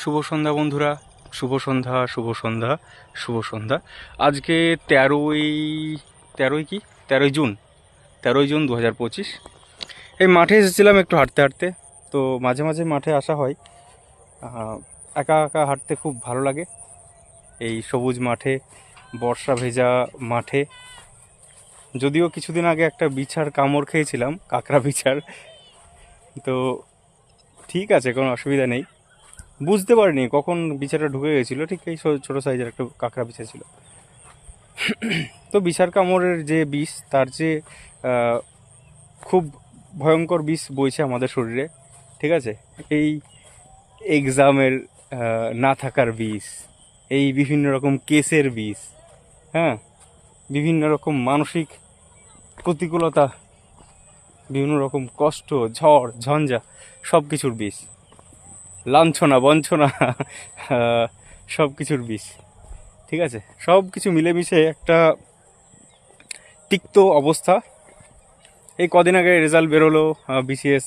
শুভ সন্ধ্যা বন্ধুরা, শুভ সন্ধ্যা শুভ সন্ধ্যা শুভ সন্ধ্যা। আজকে তেরোই তেরোই কি? তেরোই জুন তেরোই জুন দু হাজার পঁচিশ। এই মাঠে এসেছিলাম একটু হাঁটতে হাঁটতে, তো মাঝে মাঝে মাঠে আসা হয়। একা একা হাঁটতে খুব ভালো লাগে। এই সবুজ মাঠে, বর্ষা ভেজা মাঠে। যদিও কিছুদিন আগে একটা বিছার কামড় খেয়েছিলাম, কাঁকড়া বিছার। তো ঠিক আছে, কোনো অসুবিধা নেই। বুঝতে পারিনি কখন বিছাটা ঢুকে গেছিল, ঠিক এই ছোটো সাইজের একটা কাঁকড়া বিছা ছিল। তো বিছার কামড়ের যে বিষ, তার যে খুব ভয়ঙ্কর বিষ বইছে আমাদের শরীরে, ঠিক আছে? এই এক্সামের না থাকার বিষ, এই বিভিন্ন রকম কেসের বিষ হ্যাঁ? বিভিন্ন রকম মানসিক প্রতিকূলতা, বিভিন্ন রকম কষ্ট, ঝড়, ঝঞ্ঝা সব কিছুর বিষ। লাঞ্ছনা, বঞ্চনা সব কিছুর বিষ। ঠিক আছে? সব কিছু মিলেমিশে একটা তিক্ত অবস্থা। এই কদিন আগে রেজাল্ট বেরোলো বিসিএস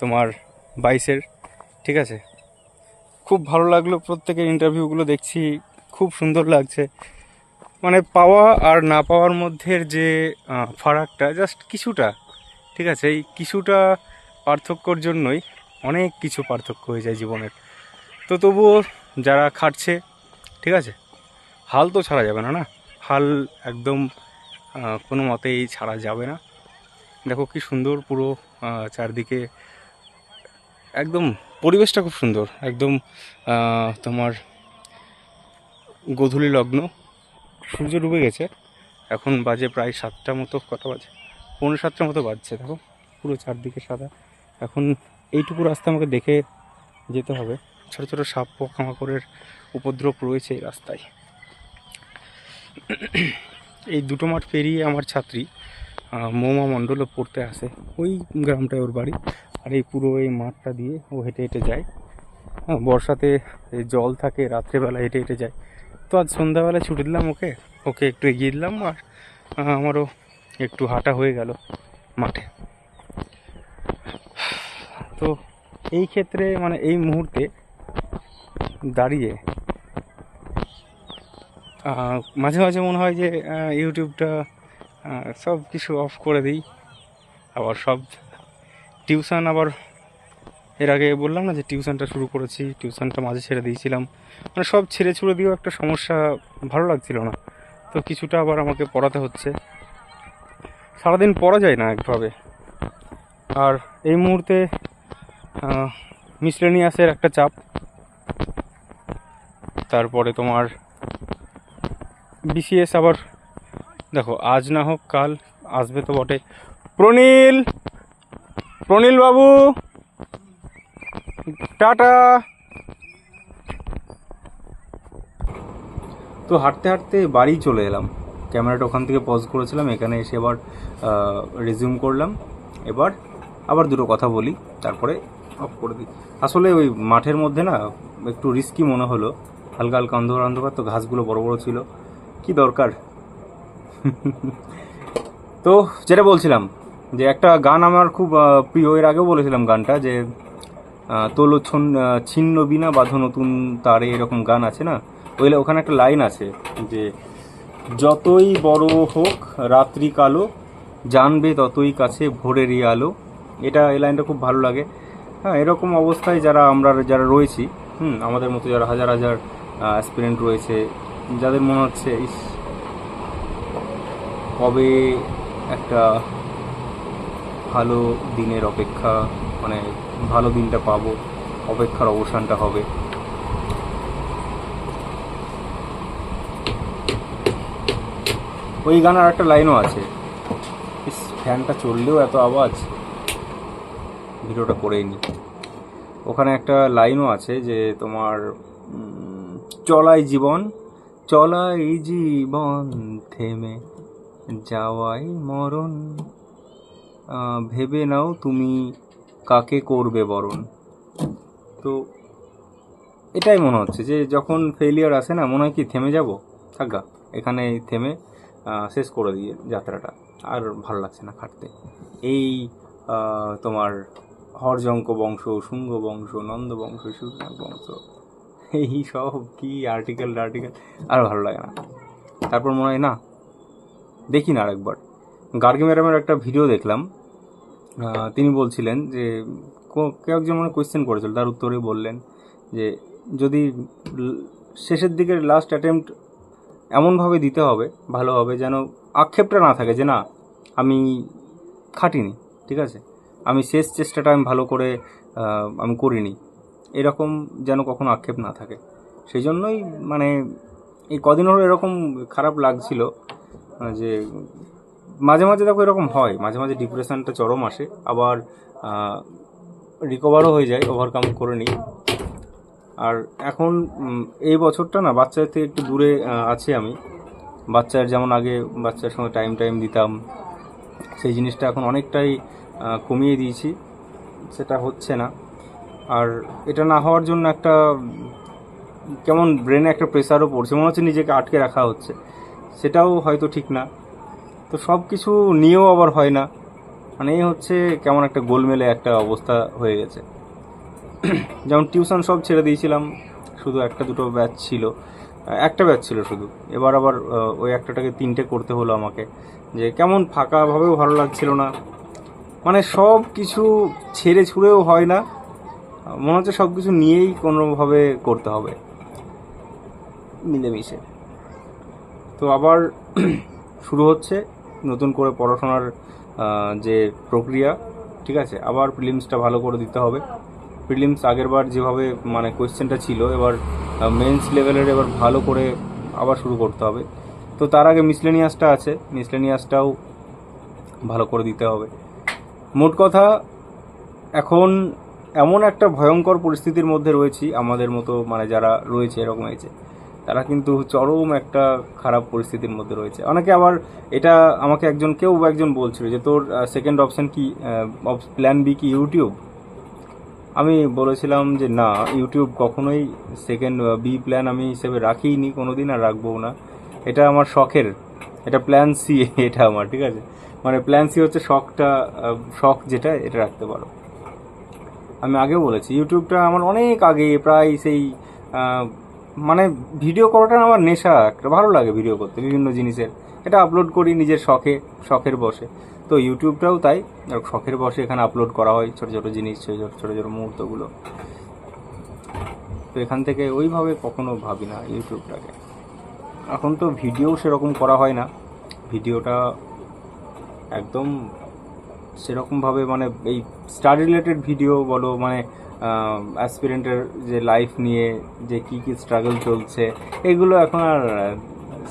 তোমার বাইশের। ঠিক আছে? খুব ভালো লাগল, প্রত্যেকের ইন্টারভিউগুলো দেখছি, খুব সুন্দর লাগছে। মানে পাওয়া আর না পাওয়ার মধ্যে যে ফারাকটা জাস্ট কিছুটা। ঠিক আছে? এই কিছুটা পার্থক্যর জন্যই অনেক কিছু পার্থক্য হয়ে যায় জীবনের। তো তবুও যারা খাটছে, ঠিক আছে? হাল তো ছাড়া যাবে না না? হাল একদম কোনো মতেই ছাড়া যাবে না। দেখো কি সুন্দর পুরো চারদিকে একদম পরিবেশটা খুব সুন্দর। একদম তোমার গোধূলি লগ্ন। সূর্য ডুবে গেছে। এখন বাজে প্রায় সাতটা মতো কত বাজে? পনেরো সাতটার মতো বাজছে, দেখো? পুরো চারদিকে সাদা। এখন এইটুকু রাস্তা আমাকে দেখে যেতে হবে। ছোট ছোট সাপ পোকামাকড়ের উপদ্রব রয়েছে এই রাস্তায়। এই দুটো মাঠ পেরিয়ে আমার ছাত্রী মৌমা মণ্ডলও পড়তে আসে। ওই গ্রামটায় ওর বাড়ি। আর এই পুরো এই মাঠটা দিয়ে ও হেঁটে হেঁটে যায়। হ্যাঁ বর্ষাতে জল থাকে, রাত্রেবেলা হেঁটে হেঁটে যায়। তো আজ সন্ধ্যাবেলা ছুটি দিলাম ওকে। ওকে একটু এগিয়ে দিলাম আর আমারও একটু হাঁটা হয়ে গেল মাঠে। তো এই ক্ষেত্রে মানে এই মুহূর্তে দাঁড়িয়ে মাঝে মাঝে মনে হয় যে ইউটিউবটা সব কিছু অফ করে দিই। আবার সব টিউশন আবার এর আগে বললাম না যে টিউশনটা শুরু করেছি, টিউশনটা মাঝে ছেড়ে দিয়েছিলাম। মানে সব ছেড়ে ছুড়ে দিয়েও একটা সমস্যা ভালো লাগছিল না। তো কিছুটা আবার আমাকে পড়াতে হচ্ছে। সারাদিন পড়া যায় না একভাবে। আর এই মুহূর্তে মিসলেনিয়াসের একটা চাপ। তারপরে তোমার বিসিএস আবার, দেখো, আজ না হোক, কাল আসবে তো বটে। প্রনীল! প্রনীল বাবু! টাটা! তো হাঁটতে হাঁটতে বাড়ি চলে এলাম। ক্যামেরাটা ওখান থেকে পজ করেছিলাম, এখানে এসে এবার রেজিউম করলাম। এবার আবার দুটো কথা বলি, তারপরে অফ করে দিই। আসলে ওই মাঠের মধ্যে না, একটু রিস্কি মনে হলো। হালকা হালকা অন্ধকার অন্ধকার, তো ঘাসগুলো বড় বড় ছিল। কি দরকার? তো যেটা বলছিলাম, যে একটা গান আমার খুব প্রিয়। এর আগেও বলেছিলাম গানটা, যে তোলো ছিন্ন বিনা বাঁধো নতুন তারে এরকম গান আছে না? ওইলে ওখানে একটা লাইন আছে, যে, যতই বড় হোক রাত্রি কালো, জানবে ততই কাছে ভোরেরই আলো। এটা এই লাইনটা খুব ভালো লাগে। হ্যাঁ এরকম অবস্থায় যারা আমরা যারা রয়েছি, হুম, আমাদের মতো যারা হাজার হাজার অ্যাসপিরেন্ট রয়েছে, যাদের মনে হচ্ছে, ইস, কবে একটা ভালো দিনের অপেক্ষা মানে ভালো দিনটা পাবো, অপেক্ষার অবসানটা হবে। ওই গানের একটা লাইনও আছে ফ্যানটা চললেও এত আওয়াজ, ভিডিওটা করেই নি। ওখানে একটা লাইনও আছে যে তোমার চলাই জীবন চলাই জীবন থেমে যাওয়াই মরণ। ভেবে নাও তুমি কাকে করবে বরণ। তো এটাই মনে হচ্ছে যে যখন ফেলিয়ার আসে না, মনে হয় কি থেমে যাব? থাকা, এখানে থেমে শেষ করে দিয়ে যাত্রাটা। আর ভালো লাগছে না খাটতে। এই তোমার হরজঙ্ক বংশ, শুঙ্গ বংশ, নন্দ বংশ সুরনাগ বংশ, এই সব কি আর্টিকেল আর্টিকেল আর ভালো লাগে না। তারপর মনে হয়, না, দেখি না আরেকবার। গার্গি ম্যাডামের একটা ভিডিও দেখলাম। তিনি বলছিলেন যে কেউ একজন মানে কোয়েশ্চেন করেছিল, তার উত্তরে বললেন যে, যদি শেষের দিকের লাস্ট অ্যাটেম্প্ট এমনভাবে দিতে হবে ভালোভাবে যেন আক্ষেপটা না থাকে যে, না, আমি খাটিনি। ঠিক আছে? আমি শেষ চেষ্টাটা আমি ভালো করে আমি করিনি। এরকম যেন কখনো আক্ষেপ না থাকে। সেই জন্যই মানে এই কদিন হলো এরকম খারাপ লাগছিল যে মাঝে মাঝে দেখো এরকম হয়। মাঝে মাঝে ডিপ্রেশনটা চরম আসে। আবার রিকভারও হয়ে যায় ওভারকাম করে নিই। আর এখন এই বছরটা না বাচ্চার থেকে একটু দূরে আছি আমি। বাচ্চার যেমন আগে বাচ্চার সঙ্গে টাইম টাইম দিতাম, সেই জিনিসটা এখন অনেকটাই কমিয়ে দিয়েছি। সেটা হচ্ছে না। আর এটা না হওয়ার জন্য একটা কেমন ব্রেনে একটা প্রেসারও পড়ছে, মনে হচ্ছে নিজেকে আটকে রাখা হচ্ছে। সেটাও হয়তো ঠিক না। তো সব কিছু নিয়েও আবার হয় না। মানে এই হচ্ছে কেমন একটা গোলমেলে একটা অবস্থা হয়ে গেছে। যেমন টিউশন সব ছেড়ে দিয়েছিলাম, শুধু একটা দুটো ব্যাচ ছিল। একটা ব্যাচ ছিল শুধু। এবার আবার ওই একটাটাকে তিনটে করতে হলো আমাকে। যে কেমন ফাঁকাভাবেও ভালো লাগছিল না। মানে সব কিছু ছেড়ে ছুড়েও হয় না। মনে হচ্ছে সব কিছু নিয়েই কোনোভাবে করতে হবে। মিলেমিশে। তো আবার শুরু হচ্ছে নতুন করে পড়াশোনার যে প্রক্রিয়া, ঠিক আছে? আবার প্রিলিমসটা ভালো করে দিতে হবে। প্রিলিমস আগেরবার যেভাবে মানে কোয়েশ্চেনটা ছিল, এবার মেন্স লেভেলের এবার ভালো করে আবার শুরু করতে হবে। তো তার আগে মিসলেনিয়াসটা আছে। মিসলেনিয়াসটাও ভালো করে দিতে হবে। মোট কথা, এখন এমন একটা ভয়ঙ্কর পরিস্থিতির মধ্যে রয়েছি, আমাদের মতো মানে যারা রয়েছে এরকম হয়েছে তারা কিন্তু চরম একটা খারাপ পরিস্থিতির মধ্যে রয়েছে। অনেকে আবার এটা আমাকে একজন, কেউ একজন বলছিল যে, তোর সেকেন্ড অপশন কি প্ল্যান বি কি ইউটিউব আমি বলেছিলাম যে, না ইউটিউব কখনোই সেকেন্ড বি প্ল্যান আমি হিসেবে রাখিনি কোনো দিন আর রাখব না। এটা আমার শখের এটা প্ল্যান সি এটা আমার, ঠিক আছে? মানে প্ল্যান সি হচ্ছে শখটা শখ যেটা, এটা রাখতে পারো। আমি আগেও বলেছি, ইউটিউবটা আমার অনেক আগে, প্রায় সেই মানে ভিডিও করাটা আমার নেশা, একটা ভালো লাগে ভিডিও করতে, বিভিন্ন জিনিসের। এটা আপলোড করি নিজের শখে, শখের বসে তো ইউটিউবটাও তাই শখের বসে এখানে আপলোড করা হয়, ছোটো ছোটো জিনিস, ছোটো ছোটো ছোটো ছোটো মুহূর্তগুলো। তো এখান থেকে ওইভাবে কখনো ভাবি না ইউটিউবটাকে। এখন তো ভিডিও সেরকম করা হয় না। ভিডিওটা একদম সেরকমভাবে মানে এই স্টাডি রিলেটেড ভিডিও বলো মানে অ্যাসপিরেন্টের যে লাইফ নিয়ে যে কি কি স্ট্রাগল চলছে, এগুলো এখন আর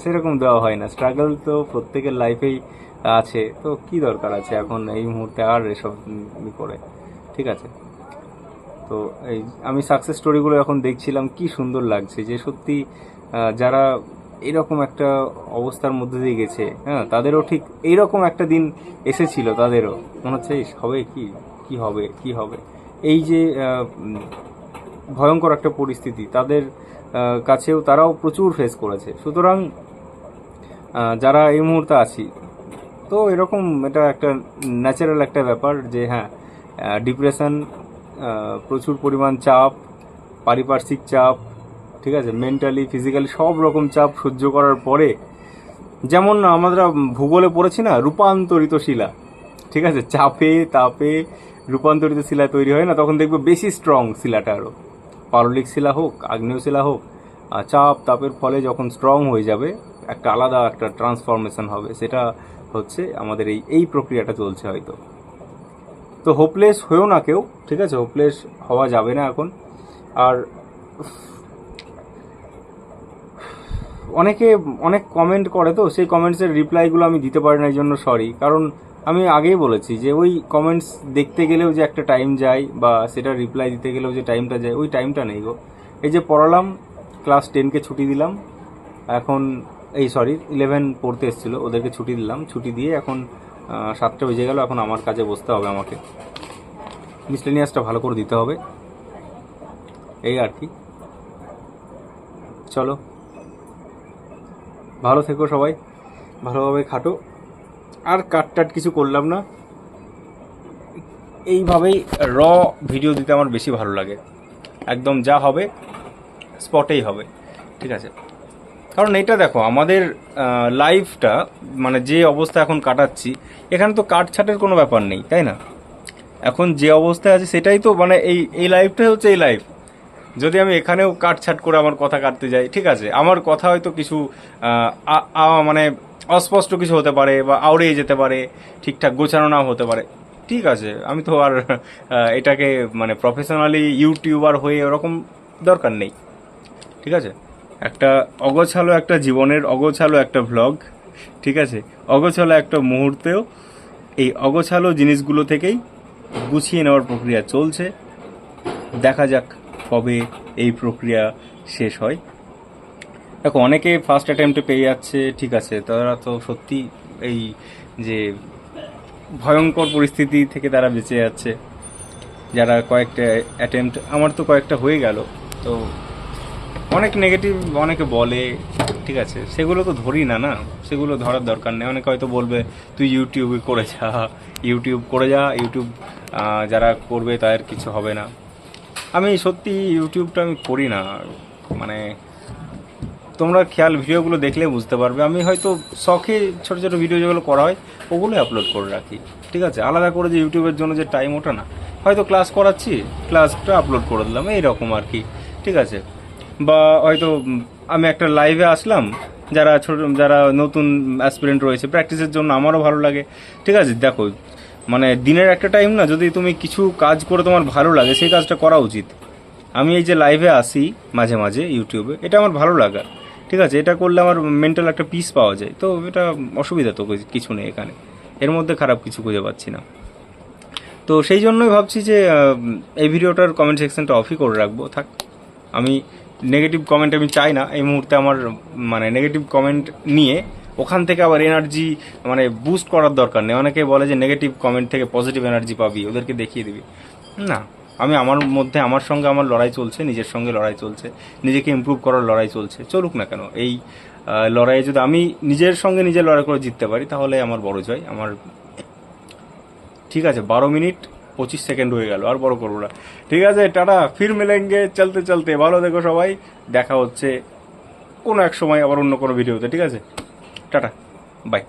সেরকম দেওয়া হয় না। স্ট্রাগল তো প্রত্যেকের লাইফেই আছে। তো কি দরকার আছে এখন এই মুহূর্তে আর এসব করে? ঠিক আছে? তো এই, আমি সাকসেস স্টোরিগুলো এখন দেখছিলাম, কি সুন্দর লাগছে। যে সত্যি যারা এরকম একটা অবস্থার মধ্যে দিয়ে গেছে। হ্যাঁ তাদেরও ঠিক এইরকম একটা দিন এসেছিল, তাদেরও। মনে হচ্ছে হবে কি? কি হবে? কি হবে? এই যে ভয়ঙ্কর একটা পরিস্থিতি, তাদের কাছেও তারাও প্রচুর ফেস করেছে। সুতরাং যারা এই মুহূর্তে আছি, তো এরকম এটা একটা ন্যাচারাল একটা ব্যাপার যে হ্যাঁ ডিপ্রেশন প্রচুর পরিমাণ চাপ, পারিপার্শ্বিক চাপ ঠিক আছে? মেন্টালি ফিজিক্যালি সব রকম চাপ সহ্য করার পরে, যেমন আমরা ভূগোলে পড়েছি না, রূপান্তরিত শিলা। ঠিক আছে? চাপে, তাপে রূপান্তরিত শিলা তৈরি হয় না, তখন দেখবে বেশি স্ট্রং শিলাটা আরও পারলিক শিলা হোক, আগ্নেয় শিলা হোক চাপ, তাপের ফলে যখন স্ট্রং হয়ে যাবে, একটা আলাদা একটা ট্রান্সফরমেশন হবে। সেটা হচ্ছে আমাদের এই এই প্রক্রিয়াটা চলছে হয়তো। তো হোপলেস হয়েও না কেউ, ঠিক আছে? হোপলেস হওয়া যাবে না এখন। আর অনেকে, অনেক কমেন্ট করে তো, সেই কমেন্টসের রিপ্লাইগুলো আমি দিতে পারি না, এই জন্য সরি কারণ আমি আগেই বলেছি যে, ওই কমেন্টস দেখতে গেলেও যে একটা টাইম যায় বা সেটা রিপ্লাই দিতে গেলেও যে টাইমটা যায়, ওই টাইমটা নেই গো। এই যে পড়ালাম ক্লাস টেনকে ছুটি দিলাম, এখন, এই সরি ইলেভেন পড়তে এসেছিল, ওদেরকে ছুটি দিলাম। ছুটি দিয়ে এখন সাতটা বেজে গেল, এখন আমার কাজে বসতে হবে আমাকে। মিসলেনিয়াসটা ভালো করে দিতে হবে। এই আর কি। চলো। ভালো থেকো সবাই, ভালোভাবে খাটো। আর কাট টাট কিছু করলাম না। এইভাবেই র ভিডিও দিতে আমার বেশি ভালো লাগে। একদম যা হবে স্পটেই হবে। ঠিক আছে? কারণ এটা দেখো, আমাদের লাইফটা মানে যে অবস্থা এখন কাটাচ্ছি, এখানে তো কাটছাটের কোনো ব্যাপার নেই, তাই না? এখন যে অবস্থায় আছে, সেটাই তো মানে এই এই লাইফটাই হচ্ছে এই লাইফ যদি আমি এখানেও কাটছাট করে আমার কথা কাটতে যাই, ঠিক আছে। আমার কথা হয়তো কিছু মানে অস্পষ্ট কিছু হতে পারে বা আউড়িয়ে যেতে পারে, ঠিকঠাক গোছানো নাও হতে পারে। ঠিক আছে, আমি তো আর এটাকে মানে প্রফেশনালি ইউটিউবার হয়ে ওরকম দরকার নেই। ঠিক আছে? একটা অগোছালো একটা জীবনের অগোছালো একটা ভ্লগ ঠিক আছে? অগোছালো একটা মুহূর্তেও এই অগোছালো জিনিসগুলো থেকেই গুছিয়ে নেওয়ার প্রক্রিয়া চলছে। দেখা যাক কবে এই প্রক্রিয়া শেষ হয়? দেখো, অনেকে ফার্স্ট অ্যাটেম্পটে পেয়ে যাচ্ছে, ঠিক আছে, তারা তো সত্যি এই যে ভয়ঙ্কর পরিস্থিতি থেকে তারা বেঁচে যাচ্ছে। যারা কয়েকটা অ্যাটেম্পট আমার তো কয়েকটা হয়ে গেল, তো অনেক নেগেটিভ অনেকে বলে, ঠিক আছে, সেগুলো তো ধরি না না? সেগুলো ধরার দরকার নেই। অনেকে হয়তো বলবে, তুই ইউটিউবে করে যা ইউটিউব করে যা ইউটিউব যারা করবে তাদের কিছু হবে না। আমি সত্যি ইউটিউবটা আমি করি না। মানে তোমরা খেয়াল ভিডিওগুলো দেখলে বুঝতে পারবে। আমি হয়তো শখে ছোটো ছোটো ভিডিও যেগুলো করা হয়, ওগুলোই আপলোড করে রাখি। ঠিক আছে? আলাদা করে যে ইউটিউবের জন্য যে টাইম ওটা না। হয়তো ক্লাস করাচ্ছি ক্লাসটা আপলোড করে দিলাম, এইরকম আর কি। ঠিক আছে? বা হয়তো আমি একটা লাইভে আসলাম, যারা ছোট, যারা নতুন অ্যাসপিরেন্ট রয়েছে প্র্যাকটিসের জন্য আমারও ভালো লাগে। ঠিক আছে? দেখো মানে দিনের একটা টাইম না, যদি তুমি কিছু কাজ করে তোমার ভালো লাগে, সেই কাজটা করা উচিত। আমি এই যে লাইভে আসি মাঝে মাঝে ইউটিউবে এটা আমার ভালো লাগা। ঠিক আছে, এটা করলে আমার মেন্টাল একটা পিস পাওয়া যায়। তো এটা অসুবিধা তো কিছু নেই এখানে। এর মধ্যে খারাপ কিছু খুঁজে পাচ্ছি না। তো সেই জন্যই ভাবছি যে এই ভিডিওটার কমেন্ট সেকশনটা অফই করে রাখব। থাক, আমি নেগেটিভ কমেন্ট আমি চাই না। এই মুহূর্তে আমার মানে নেগেটিভ কমেন্ট নিয়ে ওখান থেকে আবার এনার্জি মানে বুস্ট করার দরকার নেই। অনেকে বলে যে নেগেটিভ কমেন্ট থেকে পজিটিভ এনার্জি পাবি, ওদেরকে দেখিয়ে দিবি। না, আমি আমার মধ্যে, আমার সঙ্গে আমার লড়াই চলছে, নিজের সঙ্গে লড়াই চলছে, নিজেকে ইমপ্রুভ করার লড়াই চলছে, চলুক না কেন। এই লড়াইয়ে যদি আমি নিজের সঙ্গে নিজের লড়াই করে জিততে পারি, তাহলে আমার বড় জয়। আমার, ঠিক আছে, বারো মিনিট পঁচিশ সেকেন্ড হয়ে গেল, আর বড় করব না। ঠিক আছে, টাটা, ফির মিলেঙ্গে, চলতে চলতে। ভালো দেখো সবাই, দেখা হচ্ছে কোনো এক সময় আবার অন্য কোনো ভিডিওতে, ঠিক আছে? Tata bye.